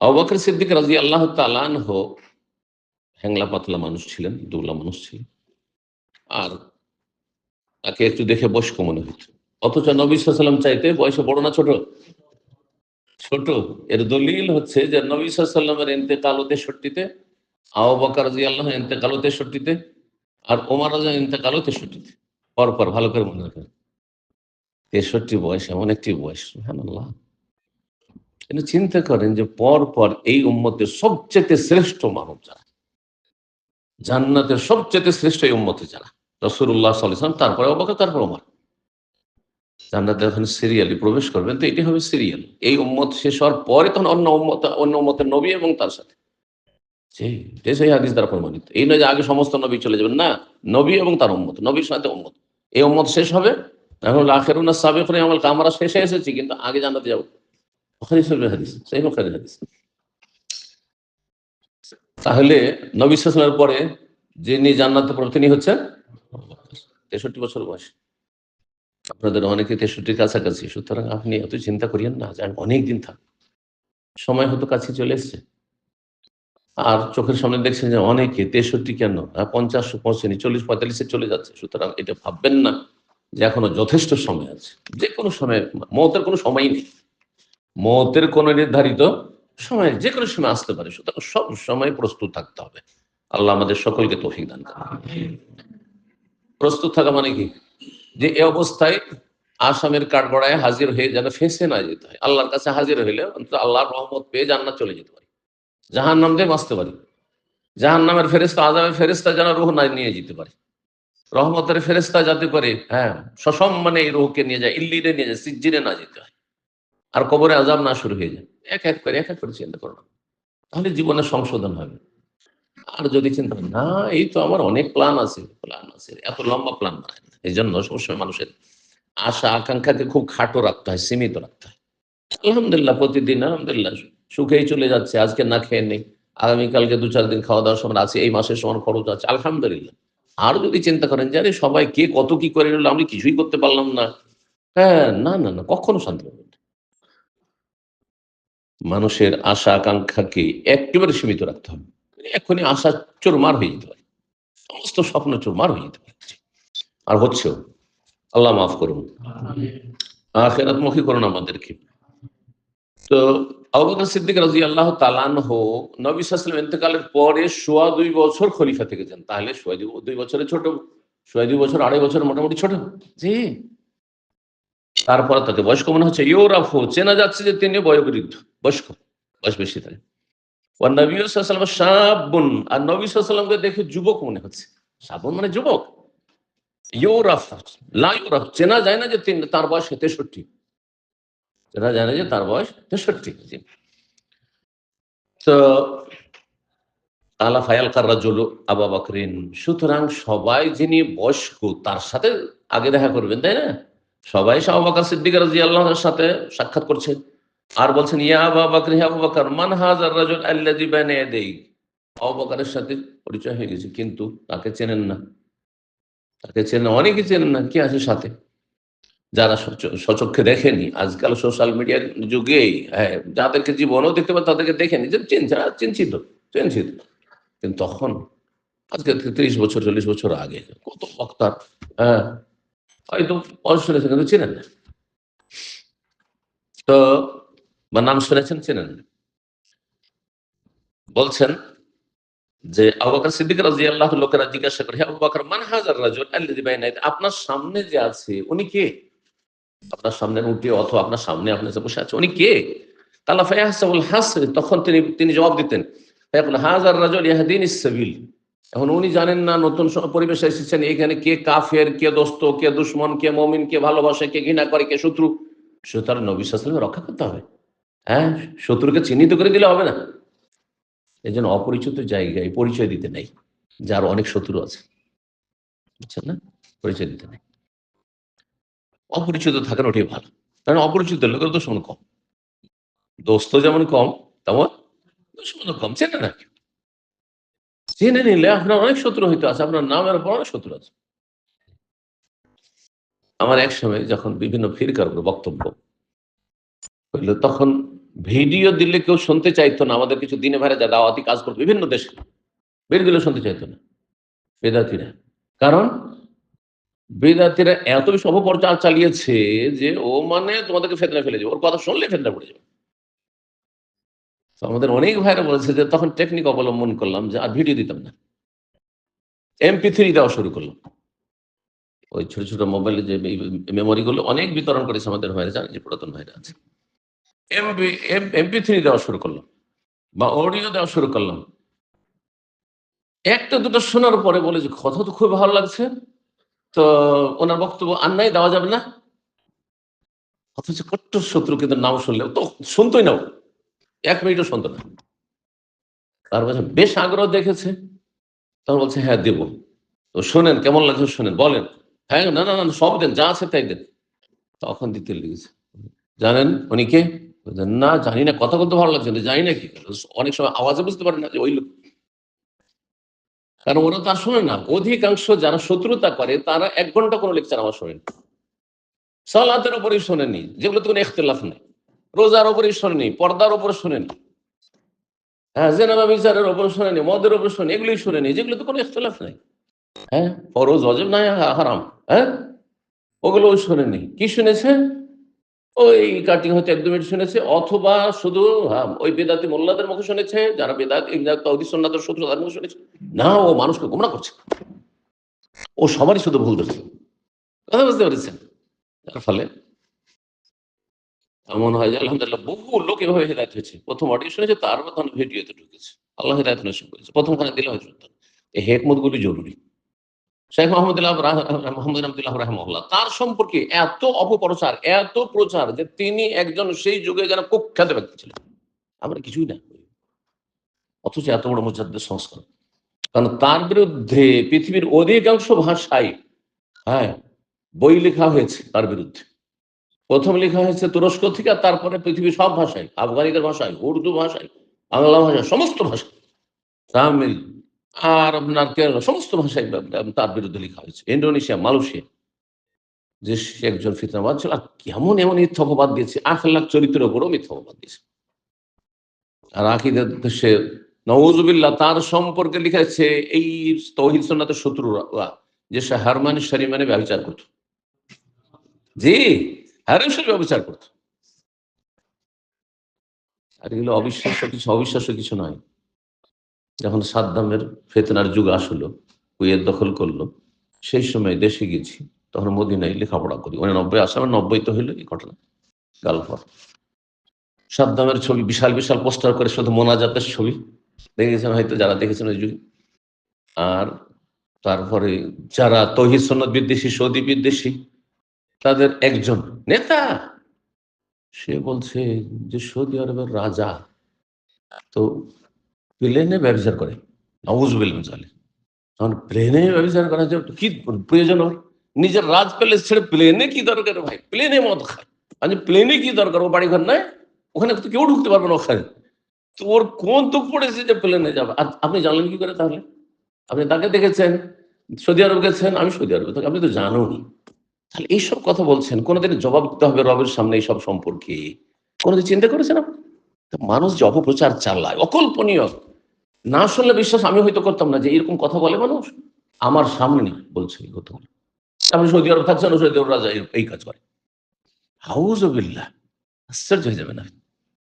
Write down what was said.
অবাকর সিদ্দিক রাজি আল্লাহ তালান হোক হ্যাংলা পাতলা মানুষ ছিলেন দুলা মানুষ ছিলেন। আর তাকে একটু দেখে বয়স্ক মনে হইত অথচ নবী সাল্লাম চাইতে বয়সে বড় না ছোট? ছোট। এর দলিল হচ্ছে যে নবী সাল্লামের এতেকাল তেষট্টিতে আও বকর রাজি আল্লাহ এতেকাল তেষট্টিতে, আর ওমার রাজা এতেকাল তেষট্টিতে। পরপর ভালো করে মনে রাখেন। তেষট্টি বয়স এমন একটি বয়স হ্যাঁ আল্লাহ কিন্তু চিন্তা করেন যে পর পর এই উম্মতের সবচেয়ে শ্রেষ্ঠ মানব যারা। জান্নাতের সবচেয়ে শ্রেষ্ঠ এই উম্মতে যারা। রসুল্লাহ সাল্লাম তারপরে অবাক তারপর আমার জান্নাতে যখন সিরিয়ালি প্রবেশ করবেন, তো এটি হবে সিরিয়াল। এই উম্মত শেষ হওয়ার পরে তখন অন্য উম্মত, অন্য উম্মতের নবী এবং তার সাথে। সেই হাদিস দ্বারা প্রমাণিত। এই নয় যে আগে সমস্ত নবী চলে যাবেন, না। নবী এবং তার উম্মত, নবীর সাথে উম্মত। এই উম্মত শেষ হবে এখন আখের সাবেক আমল আমরা শেষে এসেছি, কিন্তু আগে জানাতে যাব। হাদিস, সেই হাদিস। তাহলে নবী শাসনের পরে যিনি জান্নাতে পড়বেন তিনি হচ্ছেন তেষট্টি বছর বয়স। আপনাদের অনেকে তেষট্টির কাছাকাছি, সুতরাং আপনি এত চিন্তা করিয়েন না যে অনেক দিন থাক। সময় হয়তো কাছে চলে এসছে। আর চোখের সামনে দেখছেন যে অনেকে তেষট্টি কেন? পঞ্চাশ পৌঁছেনি চল্লিশ পঁয়তাল্লিশে চলে যাচ্ছে। সুতরাং এটা ভাববেন না যে এখনও যথেষ্ট সময় আছে। যে কোনো সময়, মতের কোনো সময় নেই। মতের কোনো নির্ধারিত সময় যে কোনো সময় আসতে পারে। সুতরাং সব সময় প্রস্তুত থাকতে হবে। আল্লাহ আমাদের সকলকে তৌফিক দান প্রস্তুত থাকা মানে কি? যে এ অবস্থায় আসামের কাঠগড়ায় হাজির হয়ে যেন ফেসে না যেতে হয়। আল্লাহর কাছে হাজির হইলে অন্তত আল্লাহর রহমত পেয়ে জান্নাত চলে যেতে পারি। জাহান নাম দিয়ে বাঁচতে পারি। জাহান নামের ফেরিস্তা আজামের ফেরিস্তা যেন রুহ না নিয়ে যেতে পারে। রহমতের ফেরিস্তা যাতে করে হ্যাঁ সসম্মানে এই রুহকে নিয়ে যায় ইল্লিরে নিয়ে যায় সিজ্জিরে না যেতে হয়। আর কবরে আজাব না শুরু হয়ে যায়। এক এক করে, এক এক করে চিন্তা করো। তাহলে জীবনে সংশোধন হবে। আর যদি চিন্তা না, এই তো আমার অনেক প্ল্যান আছে। প্ল্যান আছে এত লম্বা প্ল্যান না। এই জন্য সবসময় মানুষের আশা, আকাঙ্ক্ষাকে খুব খাটো রাখতে হয়, সীমিত রাখতে হয়। আলহামদুলিল্লাহ, প্রতিদিন, আলহামদুলিল্লাহ, সুখেই চলে যাচ্ছে, আজকে না খেয়ে নেই। আগামীকালকে দু চার দিন খাওয়া দাওয়ার সময় আছে, এই মাসের সময় খরচ আছে, আলহামদুলিল্লাহ। আর যদি চিন্তা করেন যে, আরে, সবাই কে কত কি করে নিল আমি কিছুই করতে পারলাম না। হ্যাঁ না না না, কখনো শান্তি পাবেন মানুষের আশা আকাঙ্ক্ষাকে একেবারে সীমিত রাখতে হবে। এখনই আশা চোরমার হয়ে যেতে পারে। সমস্ত স্বপ্ন চোরমার হয়ে যেতে পারে। আর হচ্ছেও। আল্লাহ মাফ করুন। আখেরাতমুখী করুন আমাদেরকে। তো আবুবকর সিদ্দিক রাজি আল্লাহ তালান হোক নবী সাল্লাম ইন্তেকালের পরে সোয়া দুই বছর খলিফা থেকে যান। তাহলে সোয়া দুই বছরে ছোট সোয়া দুই বছর আড়াই বছর মোটামুটি ছোট। জি। তারপরে তাকে বয়স্ক মনে হচ্ছে। ইউরাফো চেনা যাচ্ছে যে তিনি বয়োবৃদ্ধ। বয়স্ক বয়স বেশি থাকে আর নবী সাল্লাম সাবুন আর নবী সাল্লামকে দেখে যুবক মনে হচ্ছে। সাবুন মানে যুবক। ইউরাফ, লা চেনা যায় না যে তার বয়স তেষট্টি। চেনা যায় না যে তার বয়স তেষট্টি। তো আলা ফায়াল কাররা জল আবা বাকরিন। সুতরাং সবাই যিনি বয়স্ক তার সাথে আগে দেখা করবেন, তাই না? সবাই শাহবাকার সিদ্দিক রাজি আল্লাহর সাথে সাক্ষাৎ করছে আর বলছেন, ইয়া আবা বাকর, ইয়া আবু বাকর, মান হাজার রাজুল আল্লাযী বাইনা ইয়াদাই আবু বকরের সাথে পরিচয় হয়ে গেছে, কিন্তু তাকে চেনেন না। তাকে চেনেন অনেকে চেনেন না, কি আছে সাথে? যারা সচক্ষে দেখেনি, আজকাল সোশ্যাল মিডিয়ার যুগে হ্যাঁ যাদেরকে জীবনও দেখতে পারে তাদেরকে দেখেনি যে চিনছে চিনছিত চিনছিত কিন্তু তখন, আজকে ত্রিশ বছর, চল্লিশ বছর আগে, কত বক্তার হ্যাঁ হয়তো পড়া শুনেছেন কিন্তু চেনেন না। তো বা নাম শুনেছেন, চেনেন? বলছেন যে আবাকার সিদ্দিক রাজি আল্লাহ লোকেরা জিজ্ঞাসা করে আবু বাকর, মান হাজার রাজুল আপনার সামনে যে আছে, উনি কে? আপনার সামনে উঠে অথবা আপনার সামনে আপনার বসে আছে উনি কে? তালা ফায়াহাসাবুল হাস তখন তিনি তিনি জবাব দিতেন হাজার রাজুল ইয়াহদিন ইসাবিল এখন উনি জানেন না নতুন পরিবেশে এসেছেন, এখানে কে কাফের, কে দোস্ত, কে দুশ্মন, কে মমিন, কে ভালোবাসে, কে ঘৃণা করে, কে শত্রু। সুতরাং নবী রক্ষা করতে হবে। হ্যাঁ শত্রুকে চিহ্নিত করে দিলে হবে না। এই জন্য অপরিচিত জায়গায় পরিচয় দিতে নেই, যার অনেক শত্রু আছে। বুঝছেন না? পরিচয় দিতে নেই। অপরিচিত থাকেন ওটাই ভালো। কারণ অপরিচিত লোকের দুশ্মন কম। দোস্ত যেমন কম, তেমন দুশ্মন কম। চেনে না জেনে নিলে আপনার অনেক শত্রু হইতে আছে, আপনার নামের পর অনেক শত্রু আছে। আমার এক সময় যখন বিভিন্ন ফিরকার উপর বক্তব্য হইল, তখন ভিডিও দিলে কেউ শুনতে চাইতো না, আমাদের কিছু দিনে ভাইরা যা দাওয়াতি কাজ করতো, বিভিন্ন দেশে। বের দিলে শুনতে চাইতো না, বেদাতিরা। কারণ বেদাতিরা এত বেশি অপপ্রচার চালিয়েছে যে, ও মানে তোমাদেরকে ফেতনা ফেলে যাবে ওর কথা শুনলে ফেতনা পড়ে যাবে। আমাদের অনেক ভাইরা বলেছে যে, তখন টেকনিক অবলম্বন করলাম যে, আর ভিডিও দিতাম না। এমপি থ্রি দেওয়া শুরু করলাম। ওই ছোট ছোট মোবাইলে যে মেমোরি গুলো অনেক বিতরণ করেছে আমাদের ভাইরা, জানেন যে পুরাতন ভাইরা আছে। এমপি এমপি থ্রি দেওয়া শুরু করলাম, বা অডিও দেওয়া শুরু করলাম। একটা দুটো শোনার পরে বলে যে, কথা তো খুব ভালো লাগছে, তো ওনার বক্তব্য আর নাই, দেওয়া যাবে না? অথচ কট্টর শত্রু কিন্তু নাম শুনলে, তো শুনতোই না। এক মিনিটও শুনতো না। তার বলছে, বেশ আগ্রহ দেখেছে। তখন বলছে হ্যাঁ দেব। তো শোনেন, কেমন লাগছে শোনেন, বলেন। হ্যাঁ না না না, সব দেন, যা আছে তাই দেন। তখন দিতে লেগেছে জানেন উনি কে? না, জানি না, কথা বলতে ভালো লাগছে না, জানি না কি। অনেক সময় আওয়াজে বুঝতে পারে না যে ওই লোক। কারণ ওরা তার শোনে না। অধিকাংশ যারা শত্রুতা করে, তারা এক ঘণ্টা কোনো লেকচার আমার শোনেন। সালাতের উপরেই শোনেনি, যেগুলো তো কোনো ইখতলাফ নেই। রোজার উপরেই শোনেনি, পর্দার উপরে শোনেনি। হ্যাঁ জেনাবা বিচারের উপর শোনেনি, মদের উপর শোনেনি, এগুলোই শোনেনি, যেগুলো তো কোনো ইখতলাফ নেই। হ্যাঁ ফরজ অজেব নাই হারাম। হ্যাঁ ওগুলো শোনেনি। কি শুনেছে? ওই কাটিং হয়তো এক দু মিনিট শুনেছে অথবা শুধু হ্যাঁ, ওই বেদাতি মোল্লাদের মুখে শুনেছে যারা বেদাত তৌদি সন্ন্যাতের শত্রু তাদের মুখে শুনেছে। না ও মানুষকে গোমরা করছে। ও সবারই শুধু ভুল ধরছে। কথা বুঝতে পেরেছেন? তার ফলে এমন হয় যে আলহামদুলিল্লাহ বহু লোক এভাবে হেদায়ত হয়েছে। প্রথম অডিও শুনেছে তারপর তখন ভিডিওতে ঢুকেছে। আল্লাহ হেদায়ত নসিব করেছে। প্রথমখানে দিলে হয়তো। এই হেকমত গুলি জরুরি। শেখ মোহাম্মদুল্লাহ মোহাম্মদ রহমতুল্লাহ রহমল্লাহ তার সম্পর্কে এত অপপ্রচার, এত প্রচার যে তিনি একজন সেই যুগে যেন কুখ্যাত ব্যক্তি ছিলেন। আমরা কিছুই না অথচ এত বড় মুজাদ্দের সংস্কার। কারণ তার বিরুদ্ধে পৃথিবীর অধিকাংশ ভাষায় হ্যাঁ বই লেখা হয়েছে তার বিরুদ্ধে। প্রথম লেখা হয়েছে তুরস্ক থেকে, তারপরে পৃথিবীর সব ভাষায়, আফগানিদের ভাষায়, উর্দু ভাষায়, বাংলা ভাষায়, সমস্ত ভাষায়। তামিল আর আপনার কেরালা সমস্ত ভাষায় তার বিরুদ্ধে লেখা হয়েছে। ইন্ডোনেশিয়া মালয়েশিয়া, যে একজন ফিতনাবাদ ছিল কেমন এমন মিথ্যকবাদ দিয়েছে আখ লাখ চরিত্রের উপরও মিথ্যকবাদ দিয়েছে। আর আকিদের সে নওয়াজুবিল্লাহ তার সম্পর্কে লিখেছে এই তৌহিদ সন্ন্যতের শত্রুরা যে সে হারমানি শারিমানে ব্যবচার করত। জি হারেম শরীফ ব্যবচার করত। আর এগুলো অবিশ্বাস্য কিছু অবিশ্বাস্য কিছু নয়। যখন সাদ্দামের ফেতনার যুগ আসলো, কুয়েত দখল করল, সেই সময় দেশে গেছি, তখন মদিনায় লেখাপড়া করি। মানে নব্বই আসামের নব্বই তো হইল এই ঘটনা গালফর সাদ্দামের ছবি, বিশাল বিশাল পোস্টার করে শুধু মোনাজাতের ছবি। দেখেছেন হয়তো যারা দেখেছেন ওই যুগে। আর তারপরে যারা তহিদ সন্ন্যত বিদ্বেষী, সৌদি বিদ্বেষী, তাদের একজন নেতা, সে বলছে যে সৌদি আরবের রাজা। তো প্লেনে ব্যবচার করে। নওয়াজুবিল জালে তখন প্লেনে ব্যবচার করা যে কি প্রয়োজন ওর নিজের রাজ প্যালেস ছেড়ে প্লেনে কি দরকার ভাই? প্লেনে মদ খায় আচ্ছা প্লেনে কি দরকার? ও বাড়ি ঘর নাই? ওখানে তো কেউ ঢুকতে পারবে না ওখানে। তো ওর কোন তো পড়েছে যে প্লেনে যাবে? আর আপনি জানলেন কি করে তাহলে? আপনি তাকে দেখেছেন? সৌদি আরব গেছেন? আমি সৌদি আরবে থাকি। আপনি তো জানোনি তাহলে এইসব কথা বলছেন, কোনোদিন জবাব দিতে হবে রবের সামনে এইসব সম্পর্কে। কোনোদিন চিন্তা করেছেন আপনি? মানুষ যে অপপ্রচার চালায়, অকল্পনীয়। না শুনলে বিশ্বাস আমি হয়তো করতাম না যে এরকম কথা বলে মানুষ। আমার সামনে বলছে এই কথাগুলো আপনি সৌদি আরব থাকছেন, সৌদি আরব রাজা এই- কাজ করে। হাউজ আশ্চর্য হয়ে যাবে না